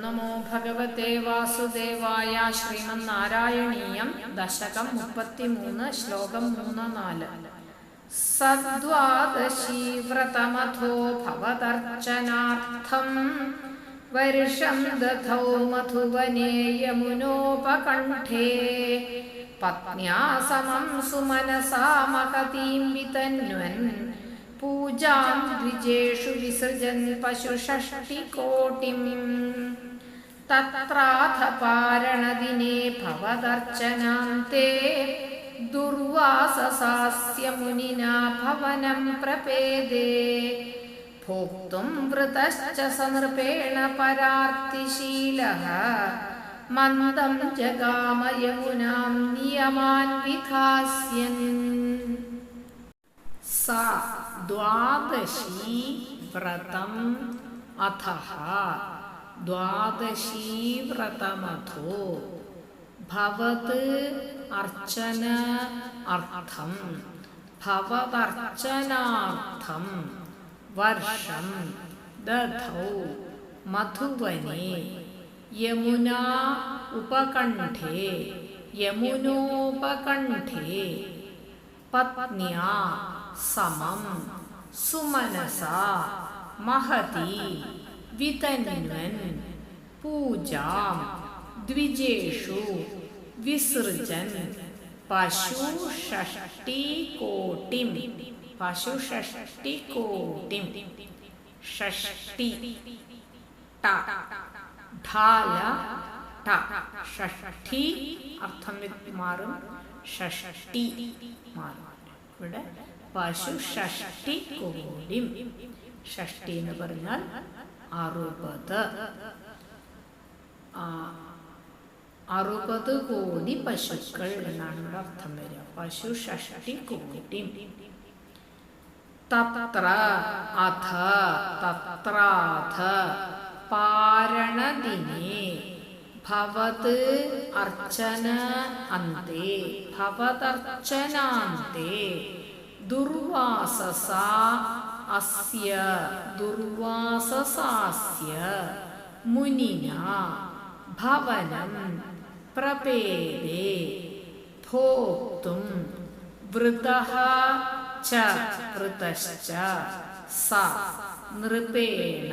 നമോ ഭഗവത്തെ വാസുദേവായ ശ്രീമന്നാരായണീയം ദശകം മുപ്പത്തിമൂന്ന് ശ്ലോകം മൂന്ന് നാല്. സദ്വാദശീ വ്രതമഥോ ഭവതർച്ചനാർത്ഥം. ദധൗ മധുവനേ യമുനോപകണ്ഠേ. പത്ന്യാ സമം സുമനസാ മഹതീം വിതന്വൻ. പൂജാം ദ്വിജേഷു വിസൃജൻ പശുഷഷ്ടികോട്ടിം തത്രാഥ പാരണദിനെ ഭവദർച്ചനാന്തെ ദുർവാസസാസ്യ മുനിനാ ഭവനം പ്രപേദേ ഭോക്തും വൃതശ്ച സനൃപേണ പരാർത്തിശീലഃ മന്ദം ജഗാമയമുനാം നിയമാൻ വിധാസ്യൻ सा द्वादशी व्रतम् अथः द्वादशी व्रतमथो भवत् अर्चन अर्थं भवदर्चनार्थं वर्षं दधौ मधुवने यमुना उपकण्ठे यमुनोपकण्ठे पत्न्या समं सुमनसा महती वितन्वन् पूजां द्विजेषु विसृजन् पशुषष्टिकोटिं पशुषष्टिकोटिं षष्टि ट ढाल ट षष्ठी അർത്ഥം മാറും ഷഷ്ടി മാറും ഇവിടെ പശു ഷഷ്ടി കോടി. ഷഷ്ടി എന്ന് പറഞ്ഞാൽ അറുപത്. അറുപത് കോടി പശുക്കൾ എന്നാണ് ഇവിടെ അർത്ഥം വരിക. പശു ഷഷ്ടി കോടി. തത്ര അഥ തത്രാഥ പാരണദിനേ ഭവത് അർച്ചന അന്തേ ഭവതർച്ചനാന്തേ ദുർവാസസ അസ്യ ദുർവാസസാസ്യ മുനിന ഭവനം പ്രപേദേ ഭോക്തും വൃതഃ ച വൃതശ്ച സ നൃപേണ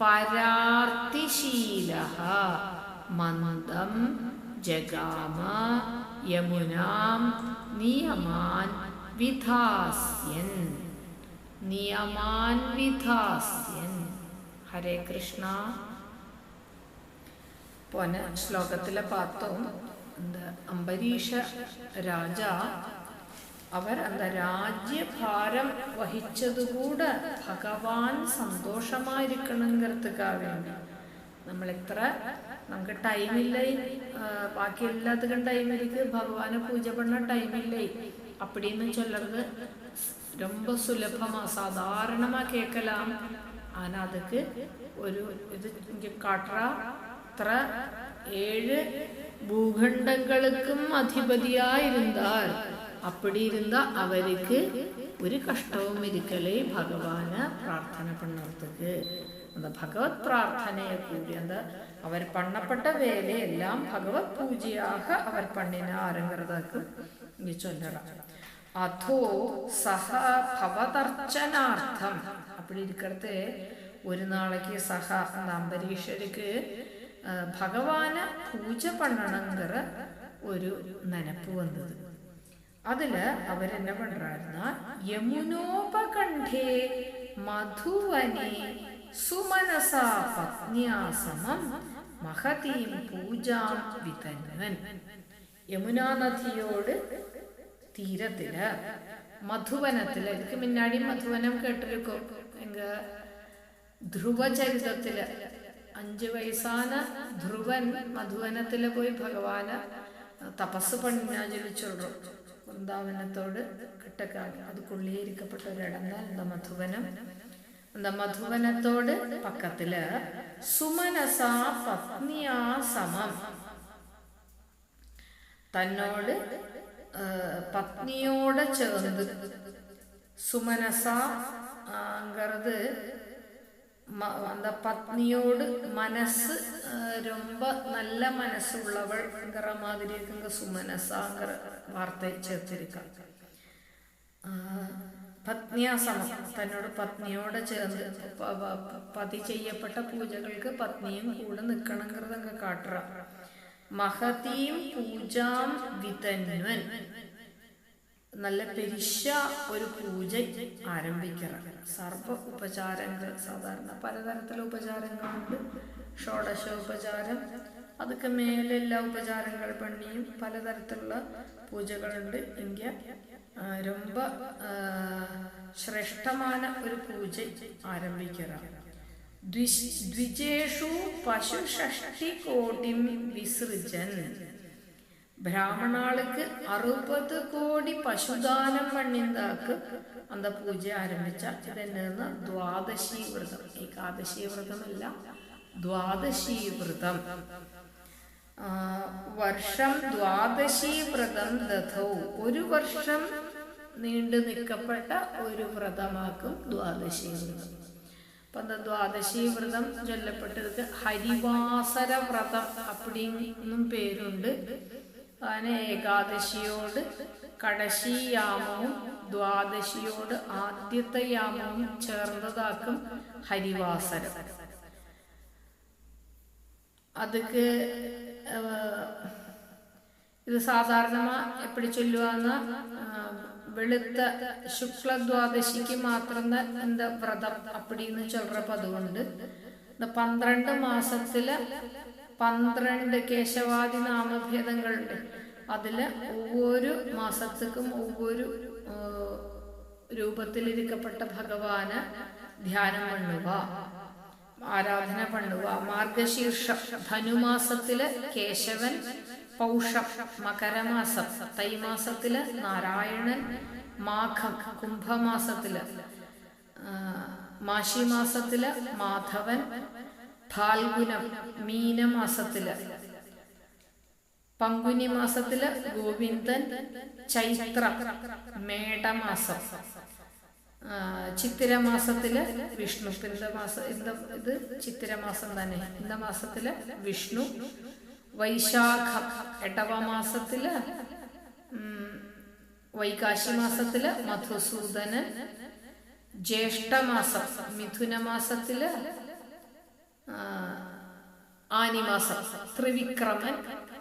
പരാർത്തിശീലഃ മന്ദം ജഗാമ യമുനാം നിയമാൻ വിധാസ്യൻ. നിയമാൻ വിധാസ്യൻ. ഹരേ കൃഷ്ണ. പോന ശ്ലോകത്തിലെ പാത്രവും എന്താ അംബരീഷ രാജ അവർ അന്ത രാജ്യഭാരം വഹിച്ചതുകൂടെ ഭഗവാൻ സന്തോഷമായിരിക്കണങ്கிறதுக்காக വേണ്ടി. നമ്മൾ എത്ര നമുക്ക് ടൈമില്ലേ ബാക്കി എല്ലാത്തിനും ടൈമിലേക്ക് ഭഗവാനെ പൂജ പണ്ണ ടൈമില്ലേ அப்படின்னு சொல்றது ரொம்ப சுலபமா சாதாரணமா கேட்கலாம் ஆனா அதுக்கு ஒரு இது இங்க காட்டுற அத்த ஏழு பூகண்டங்களுக்கும் அதிபதியா இருந்தார் அப்படி இருந்தா அவருக்கு ഒരു കഷ്ടവും ഇരിക്കലേ ഭഗവാന് പ്രാർത്ഥന പണ്ണർത്തക്ക് അത് ഭഗവത് പ്രാർത്ഥനയെ കൂടി അത് അവർ പണ്ണപ്പെട്ട വേലയെല്ലാം ഭഗവത് പൂജയാക അവർ പണ്ണിനെ ആരംഗറതാക്കും ചൊല്ലണം അധോ സഹ ഭവതർച്ചനാർത്ഥം. അപ്പടി ഒരു നാളേക്ക് സഹ എന്ന അംബരീഷർക്ക് ഭഗവാന് പൂജ പണ്ണണങ്കർ ഒരു നനപ്പ് വന്നത്. അതിൽ അവരെന്നെ പണ്ടായിരുന്ന? യമുനോപകണ്ഠേ മധുവനെ സുമനസാ പത്നിയാസമം മഹതീം പൂജാം വിതന്വൻ യമുനാനദിയോട് നദിയോട് തീരത്തില് മധുവനത്തില് இதுக்கு முன்னாடி மதுவனம் கேட்டிருக்கோம் எங்க ധ്രുവ ചരിതത്തില് അഞ്ച് വയസ്സാന ധ്രുവൻ മധുവനത്തില് പോയി ഭഗവാന് തപസ് പണിഞ്ഞാ ചൊല്ലും വൃന്ദാവനത്തോട് കിട്ടക്കാണ് അതുക്കുള്ളിൽ ഇരിക്കപ്പെട്ട ഒരിടം എന്താ മധുവനം அந்த மதுவனத்தோடு பக்கத்துல சுமனசா பத்னியா சமம் തന്നോട് പത്നിയോടെ ചേർന്ന് സുമനസ ங்கிறது ம- அந்த பத்னியோடு மனசு அஹ், ரொம்ப நல்ல மனசுள்ளவள்ங்கிற மாதிரி இருக்குங்க சுமனசாங்கிற வார்த்தை சேர்த்திருக்காங்க പത്നിയാസമം തന്നോട് പത്നിയോടെ ചേർന്ന് പ- പ- പതി ചെയ്യപ്പെട്ട പൂജകൾക്ക് പത്നിയും കൂടെ നിൽക്കണമെങ്കിൽ കാട്ടുക മഹതീം പൂജാം വിതന്വൻ. നല്ല പെരിശ ഒരു പൂജ ആരംഭിക്കണം സർവ ഉപചാരങ്ങൾ സാധാരണ പലതരത്തിലുള്ള ഉപചാരങ്ങളുണ്ട്. ഷോഡശോപചാരം അതൊക്കെ മേലെ എല്ലാ ഉപചാരങ്ങൾ പണിയും പലതരത്തിലുള്ള പൂജകളുണ്ട്. ഇന്ത്യ ரொம்ப ശ്രേഷ്ഠമായ ഒരു പൂജ ആരംഭിക്കണം ദ്വിജേഷു പശുഷഷ്ടികോടിം വിസൃജൻ. ബ്രാഹ്മണാൾക്ക് അറുപത് കോടി പശുദാനം പണിന്താക്ക് അന്ത പൂജ ആരംഭിച്ച ഇതെന്ന ദ്വാദശി വ്രതം. ഏകാദശി വ്രതമല്ല ദ്വാദശി വ്രതം. വർഷം ദ്വാദശി വ്രതം ദഥൗ ഒരു വർഷം നീണ്ടു നിൽക്കപ്പെട്ട ഒരു വ്രതമാക്കും ദ്വാദശി വ്രതം. അപ്പൊ அந்த ദ്വാദശി വ്രതം ചൊല്ലപ്പെട്ടത് ഹരിവാസര വ്രതം അപ്പടിന്നും പേരുണ്ട് അങ്ങനെ ഏകാദശിയോട് കടശി യാമവും ദ്വാദശിയോട് ആദ്യത്തെ യാമവും ചേർന്നതാക്കും ഹരിവാസരം அதுக்கு அஹ், இது சாதாரணமா எப்படி വെളുത്ത ശുക്ലദ്വാദശിക്ക് മാത്രം എന്താ വ്രതം അപ്പടിന്ന് ചൊല്ലപ്പം അതുകൊണ്ട് പന്ത്രണ്ട് മാസത്തിൽ പന്ത്രണ്ട് കേശവാദി നാമഭേദങ്ങളുണ്ട്. അതിൽ ഒവ്വൊരു മാസത്തേക്കും ഒവ്വൊരു രൂപത്തിലിരിക്കപ്പെട്ട ഭഗവാന് ധ്യാനം പണ്ണുക ആരാധന പണ്ണുക മാർഗശീർഷ ധനുമാസത്തിൽ കേശവൻ പൗഷം മകരമാസം തൈമാസത്തിൽ നാരായണൻ മാഘം കുംഭമാസത്തിൽ ആ, മാഷിമാസത്തിൽ മാധവൻ ഫാൽഗുനം മീനമാസത്തിൽ പങ്കുനി മാസത്തിൽ ഗോവിന്ദൻ ചൈത്ര മേടമാസം ചിത്തിരമാസത്തിൽ വിഷ്ണു ഇന്ന മാസം ഇത് ചിത്തിരമാസം തന്നെ ഇന്ന മാസത്തിൽ വിഷ്ണു വൈശാഖം എട്ടവാം മാസത്തിൽ വൈകാശി മാസത്തിൽ മധുസൂദനൻ ജ്യേഷ്ഠമാസം മിഥുന മാസത്തിൽ ആനിമാസം ത്രിവിക്രമൻ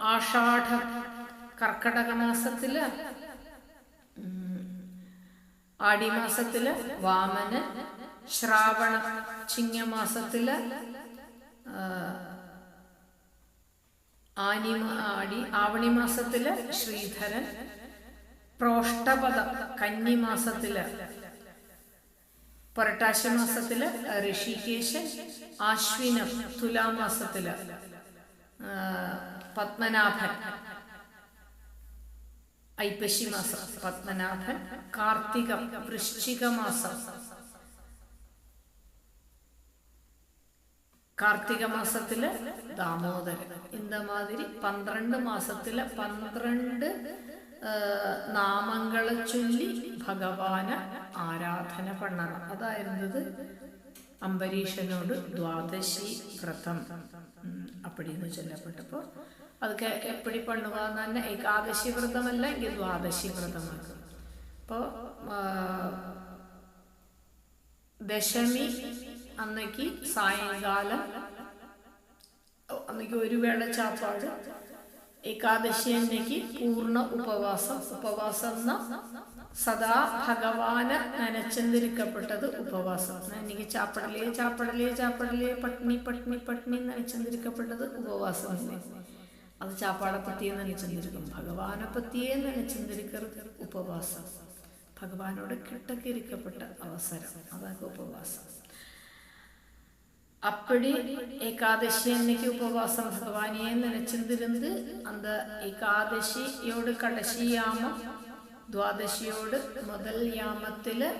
ആഷാഢം കർക്കടക മാസത്തിൽ ആടിമാസത്തിൽ വാമനൻ ശ്രാവണ ചിങ്ങമാസത്തിൽ ആ, ആനി ആടി ആവണി മാസത്തിൽ ശ്രീധരൻ പ്രോഷ്ടപദ കന്നിമാസത്തിൽ പുരട്ടാശി മാസത്തിൽ ഋഷികേശൻ ആശ്വിനം തുലാമാസത്തിൽ പത്മനാഭൻ ഐപ്പശി മാസം പത്മനാഭൻ കാർത്തിക വൃശ്ചിക മാസം കാർത്തിക മാസത്തില് ദാമോദരൻ இந்த மாதிரி പന്ത്രണ്ട് മാസത്തില് പന്ത്രണ്ട് ആ, നാമങ്ങളെ ചൊല്ലി ഭഗവാന് ആരാധന പണ്ണണം അതായിരുന്നത് അംബരീഷനോട് ദ്വാദശി വ്രതം ഉം, அப்படின்னு ചൊല്ലപ്പെട്ടപ്പോ അതൊക്കെ എപ്പടി പണ്ണുക തന്നെ ഏകാദശി വ്രതമല്ല എങ്കിൽ ദ്വാദശി വ്രതമാക്കും അപ്പോ ആ, ദശമി അന്നേക്ക് സായങ്കാലം. അന്നേക്ക് ഒരു വേള ചാപ്പാട്. ഏകാദശി അന്നേക്ക് പൂർണ ഉപവാസം. ഉപവാസം എന്ന സദാ ഭഗവാന് നനച്ചെന്തിരിക്കപ്പെട്ടത് ഉപവാസം. എനിക്ക് ചാപ്പടലേ ചാപ്പടലേ ചാപ്പടലേ പട്ടിണി പട്ടിണി പട്ടിണി നനച്ചെന്തിരിക്കപ്പെട്ടത് ഉപവാസം അത് ചാപ്പാടെ പറ്റിയെ നനച്ചെന്തിരിക്കും. ഭഗവാനെ പറ്റിയെ നനച്ചെന്തിരിക്കരുത് ഉപവാസം. ഭഗവാനോട് കിട്ടക്കിരിക്കപ്പെട്ട അവസരം. അതൊക്കെ ഉപവാസം. அப்படி ஏகாதசி அன்னைக்கு உபவாசம் பகவானையே நினைச்சிருந்திருந்து அந்த ஏகாதசியோடு கடைசி யாமம் ദ്വാദശിയോട് മുതൽ യാമത്തില്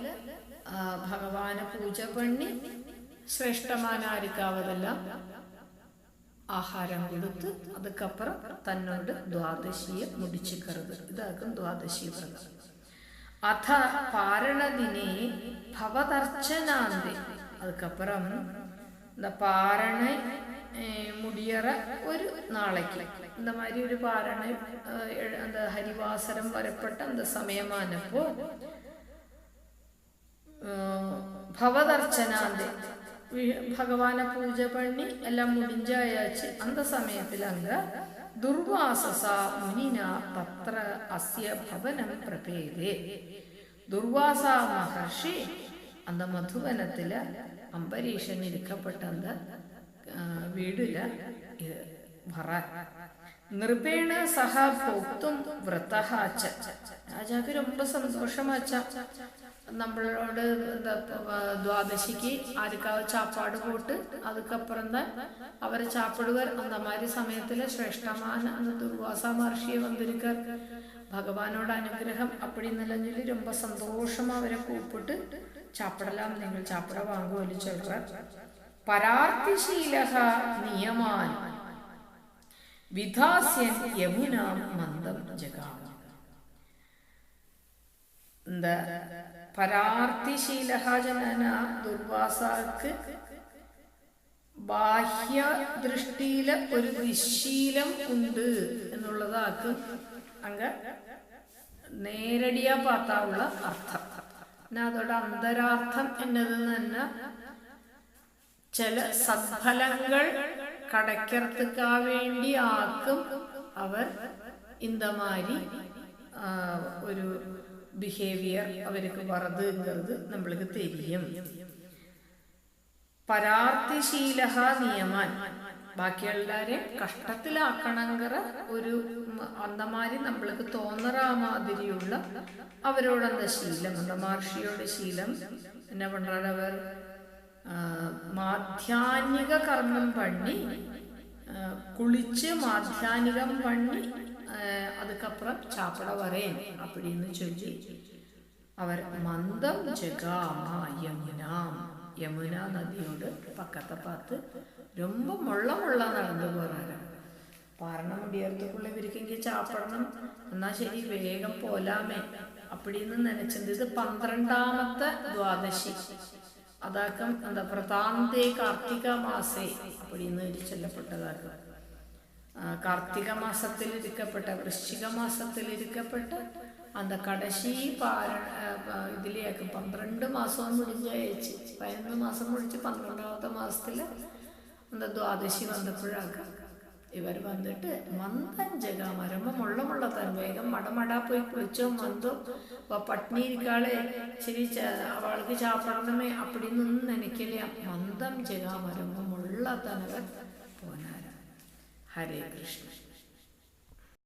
ആ, ഭഗവാനെ പൂജ പണി ശ്രേഷ്ഠമാനായിരിക്കാവതെല്ലാം ആഹാരം കൊടുത്ത് അതുക്കപ്പുറം തന്നോട് ദ്വാദശിയെ മുടിച്ചിക്കരുത് ഇതാക്കും ദ്വാദശി വ്രതം അഥ പാരണദിനെ ഭവതർച്ചനാന്തി അതുക്കപ്പുറം இந்த பாரணை அஹ், முடியற ஒரு நாளைக்கு இந்த மாதிரி ஒரு பாரணை அஹ், எ- அந்த ஹரிவாசரம் வரப்பட்ட அந்த சமயமானப்போ ഭവദർച്ചനാന്തി ഭഗവാനെ പൂജ പണി എല്ലാം മുടിഞ്ചായാച്ച് അന്ത സമയത്തിൽ അങ്ങ് ദുർവാസസ മുനിന തത്ര അസ്യ ഭവനം പ്രപേതേ ദുർവാസ മഹർഷി அந்த മധുവനത്തില് അംബരീഷൻ ಇರಿಕಪಟ್ಟಂತ വീടില ഇത് വറാൻ സഹ ഭോക്തും വ്രതഹാച്ച രാജാക്ക് രൊമ്പ സന്തോഷമാച്ച നമ്മളോട് ദ്വാദശിക്ക് ആർക്കാവ് ചാപ്പാട് പോട്ട് അതുക്കപ്പുറം തന്നെ അവരെ ചാപ്പിടുവർ അന്ന സമയത്തിലെ സമയത്തിൽ ശ്രേഷ്ഠമാണ് അന്ന് ദുർവാസ മഹർഷിയെ വന്നിരിക്കർ ഭഗവാനോട് അനുഗ്രഹം. അപ്പഴി നിലഞ്ഞിൽ രൊമ്പ സന്തോഷം അവരെ കൂപ്പിട്ട് சாப்பிடலாம் நீங்கள் சாப்பிட வாங்குவோம் சொல்றார் പരാർത്തിശീലഹ നിയമാൻ വിധാസ്യൻ യമുനാം മന്ദം ജഗാമ இந்த പരാർത്തിശീലഹ ജനന ദുർവാസാക്ക് ബാഹ്യ ദൃഷ്ടിയില് ഒരു ദുശീലം ഉണ്ട് എന്നുള്ളതാക്ക് അങ്ങ് നേരടിയാ പാത്താവുള്ള അർത്ഥം പിന്നെ അതോടെ അന്തരാർത്ഥം എന്നത് തന്നെ ചില സത്ഫലങ്ങൾ കടക്കർത്തുക്കാൻ വേണ്ടി ആക്കും അവർ ഇന്തമാരി ഒരു ബിഹേവിയർ അവർക്ക് വറതുങ്കത് നമ്മൾക്ക് തെരിയും. പരാർത്ഥിശീലഹ നിയമാൻ. ബാക്കിയുള്ളവരെ കഷ്ടത്തിലാക്കണങ്കറ ഒരു അന്തമാരി നമ്മൾക്ക് തോന്നറാമാതിരിയുള്ള അവരോട് അന്ത ശീലം അന്ത ശീലം. എന്നെ പണ്ടാടവർ മാധ്യാനിക കർമ്മം പണി കുളിച്ച് മാധ്യാനികം പണി അതുക്കപ്പുറം ചാപ്പട വരേൻ അപ്പടിന്ന് ചൊല്ലി. അവർ മന്ദം ജഗാമ യമുന. യമുന നദിയോട് പക്കത്തെ പാത്ത് ரொம்ப முள்ள முள்ள நடந்து போறாரு பாரண முடியறதுக்குள்ள ഇവർക്കെങ്കിൽ ചാപ്പിടണം എന്നാ ശരി വേഗം പോലാമേ அப்படின்னு നനച്ചത് ഇത് പന്ത്രണ്ടാമത്തെ ദ്വാദശി അതാക്കം എന്താ പ്രധാനത്തെ കാർത്തിക മാസേ அப்படின்னு ചൊല്ലപ്പെട്ടതാക്കും ആ, കാർത്തിക മാസത്തിൽ ഇരിക്കപ്പെട്ട വൃശ്ചിക മാസത്തിൽ ഇരിക്കപ്പെട്ട அந்த கடைசி பார ഇതിലേക്ക് പന്ത്രണ്ട് മാസവും മുടിഞ്ഞയച്ച് പതിനൊന്ന് മാസം മുടിച്ച് പന്ത്രണ്ടാമത്തെ മാസത്തില് എന്താ ദ്വാദശി വന്നപ്പോഴാക്കാം. ഇവർ വന്നിട്ട് മന്ദഞ്ചക മരമ മുള്ളമുള്ള തൻ വേഗം മടമടാ പോയി കുളിച്ചോ മന്തോ. പട്ടിണി ഇരിക്കാളെ. ശരി അവൾക്ക് ചാപ്പിടണമേ. അപ്പടി നിന്ന് നനയ്ക്കലേ മന്ദം ജഗ മരമ മുള്ള തനവർ പോനാര. ഹരേ കൃഷ്ണ.